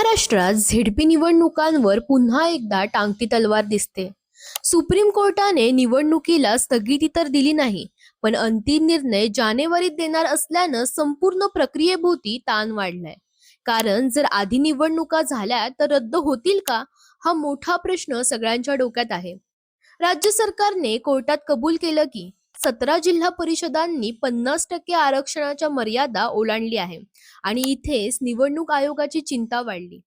महाराष्ट्रात झेडपी निवडणुकांवर पुन्हा एकदा टांगती तलवार दिसते. सुप्रीम कोर्टाने निवडणुकीला स्थगिती तर दिली नाही पण अंतिम निर्णय जानेवारीत देणार असल्यानं संपूर्ण प्रक्रियेभोवती ताण वाढलाय. कारण जर आधी निवडणुका झाल्या तर रद्द होतील का? हा मोठा प्रश्न सगळ्यांच्या डोक्यात आहे. राज्य सरकारने कोर्टात कबूल केलं की सतरा जिल्हा परिषदांनी पन्नास टक्के आरक्षणाच्या मर्यादा ओलांडली आहे आणि इथेच निवडणूक आयोगाची चिंता वाढली.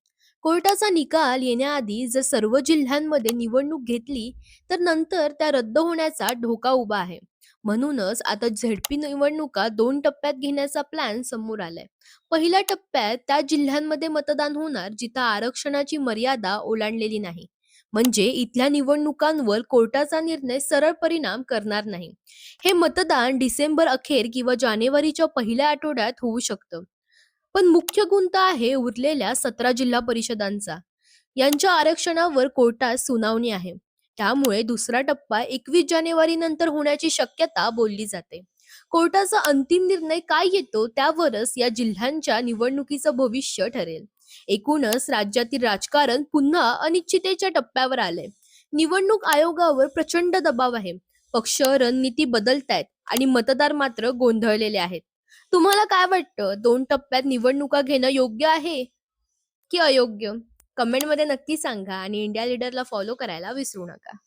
कोर्टाचा निकाल येण्याआधी जर सर्व जिल्ह्यांमध्ये निवडणूक घेतली तर नंतर त्या रद्द होण्याचा धोका उभा आहे. म्हणूनच आता झेडपी निवडणुका दोन टप्प्यात घेण्याचा प्लॅन समोर आलाय. पहिल्या टप्प्यात त्या जिल्ह्यांमध्ये मतदान होणार जिथं आरक्षणाची मर्यादा ओलांडलेली नाही. म्हणजे इथल्या निवडणुकांवर कोर्टाचा निर्णय सरळ परिणाम करणार नाही. हे मतदान डिसेंबर अखेर किंवा जानेवारीच्या पहिल्या आठवड्यात होऊ शकतं. पण मुख्य गुंता आहे उरलेल्या सतरा जिल्हा परिषदांचा. यांच्या आरक्षणावर कोर्टात सुनावणी आहे. त्यामुळे दुसरा टप्पा एकवीस जानेवारी नंतर होण्याची शक्यता बोलली जाते. कोर्टाचा अंतिम निर्णय काय येतो त्यावरच या जिल्ह्यांच्या निवडणुकीचं भविष्य ठरेल. एकूणच राज्यातील राजकारण पुन्हा अनिश्चितेच्या टप्प्यावर आलंय. निवडणूक आयोगावर प्रचंड दबाव आहे. पक्ष रणनीती बदलतायत आणि मतदार मात्र गोंधळलेले आहेत. तुम्हाला काय वाटतं? दोन टप्प्यात निवडणुका घेणं योग्य आहे की अयोग्य? कमेंटमध्ये नक्की सांगा आणि इंडिया लीडरला फॉलो करायला विसरू नका.